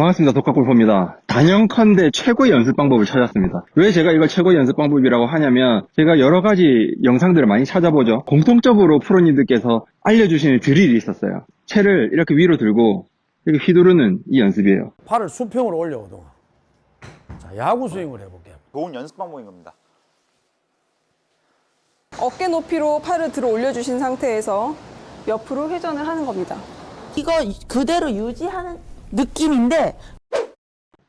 반갑습니다. 독학골퍼입니다. 단연컨대 최고의 연습 방법을 찾았습니다. 왜 제가 이걸 최고의 연습 방법이라고 하냐면 제가 여러 가지 영상들을 많이 찾아보죠. 공통적으로 프로님들께서 알려주시는 드릴이 있었어요. 채를 이렇게 위로 들고 이렇게 휘두르는 이 연습이에요. 팔을 수평으로 올려 오동아. 자, 야구 스윙을 해볼게요. 좋은 연습 방법인 겁니다. 어깨 높이로 팔을 들어 올려주신 상태에서 옆으로 회전을 하는 겁니다. 이거 그대로 유지하는 느낌인데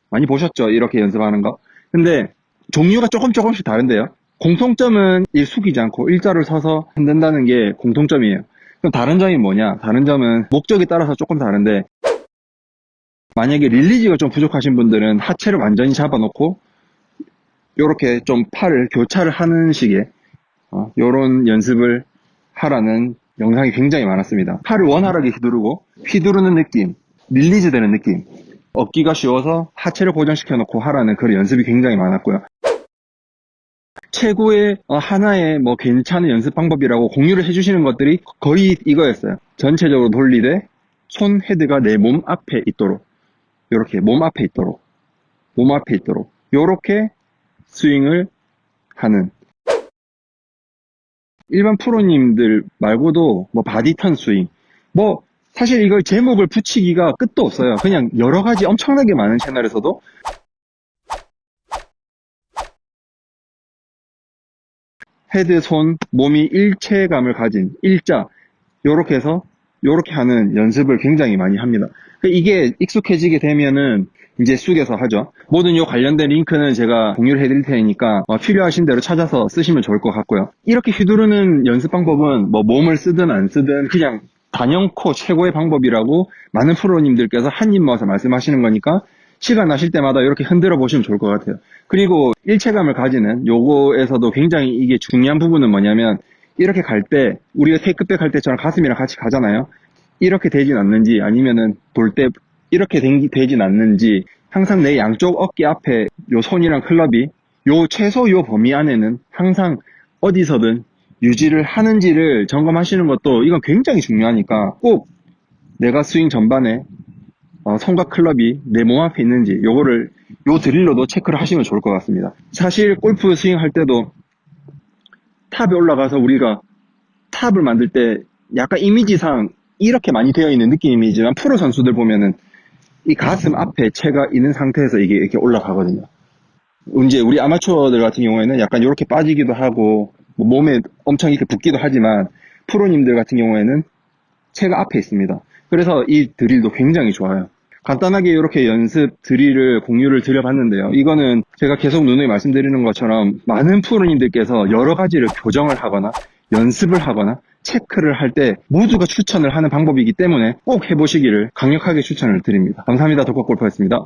많이 보셨죠? 이렇게 연습하는 거. 근데 종류가 조금 조금씩 다른데요. 공통점은 이 숙이지 않고 일자를 서서 흔든다는 게 공통점이에요. 그럼 다른 점이 뭐냐? 다른 점은 목적에 따라서 조금 다른데 만약에 릴리지가 좀 부족하신 분들은 하체를 완전히 잡아놓고 이렇게 좀 팔을 교차를 하는 식의 어, 요런 연습을 하라는 영상이 굉장히 많았습니다. 팔을 원활하게 휘두르고 휘두르는 느낌, 릴리즈 되는 느낌, 얻기가 쉬워서 하체를 고정시켜 놓고 하라는 그런 연습이 굉장히 많았고요. 최고의 어, 하나의 뭐 괜찮은 연습 방법이라고 공유를 해주시는 것들이 거의 이거였어요. 전체적으로 돌리되 손 헤드가 내 몸 앞에 있도록 이렇게 몸 앞에 있도록 몸 앞에 있도록 이렇게 스윙을 하는 일반 프로님들 말고도 뭐 바디턴 스윙 뭐 사실 이걸 제목을 붙이기가 끝도 없어요. 그냥 여러 가지 엄청나게 많은 채널에서도 헤드, 손, 몸이 일체감을 가진 일자 요렇게 해서 요렇게 하는 연습을 굉장히 많이 합니다. 그러니까 이게 익숙해지게 되면은 이제 쑥에서 하죠. 모든 요 관련된 링크는 제가 공유를 해드릴 테니까 어, 필요하신 대로 찾아서 쓰시면 좋을 것 같고요. 이렇게 휘두르는 연습 방법은 뭐 몸을 쓰든 안 쓰든 그냥 단연코 최고의 방법이라고 많은 프로님들께서 한 입 모아서 말씀하시는 거니까 시간 나실 때마다 이렇게 흔들어 보시면 좋을 것 같아요. 그리고 일체감을 가지는 요거에서도 굉장히 이게 중요한 부분은 뭐냐면 이렇게 갈 때 우리가 테이크백 할 때처럼 가슴이랑 같이 가잖아요. 이렇게 되진 않는지 아니면은 돌 때 이렇게 된- 되진 않는지 항상 내 양쪽 어깨 앞에 요 손이랑 클럽이 요 최소 요 범위 안에는 항상 어디서든 유지를 하는지를 점검하시는 것도 이건 굉장히 중요하니까 꼭 내가 스윙 전반에 어, 손과 클럽이 내 몸 앞에 있는지 요거를 요 드릴로도 체크를 하시면 좋을 것 같습니다. 사실 골프 스윙 할 때도 탑에 올라가서 우리가 탑을 만들 때 약간 이미지상 이렇게 많이 되어 있는 느낌이지만 프로 선수들 보면은 이 가슴 앞에 채가 있는 상태에서 이게 이렇게 올라가거든요. 이제 우리 아마추어들 같은 경우에는 약간 이렇게 빠지기도 하고 뭐 몸에 엄청 이렇게 붙기도 하지만 프로님들 같은 경우에는 채가 앞에 있습니다. 그래서 이 드릴도 굉장히 좋아요. 간단하게 이렇게 연습 드릴을 공유를 드려봤는데요. 이거는 제가 계속 누누이 말씀드리는 것처럼 많은 프로님들께서 여러 가지를 교정을 하거나 연습을 하거나 체크를 할 때 모두가 추천을 하는 방법이기 때문에 꼭 해보시기를 강력하게 추천을 드립니다. 감사합니다. 독학골퍼였습니다.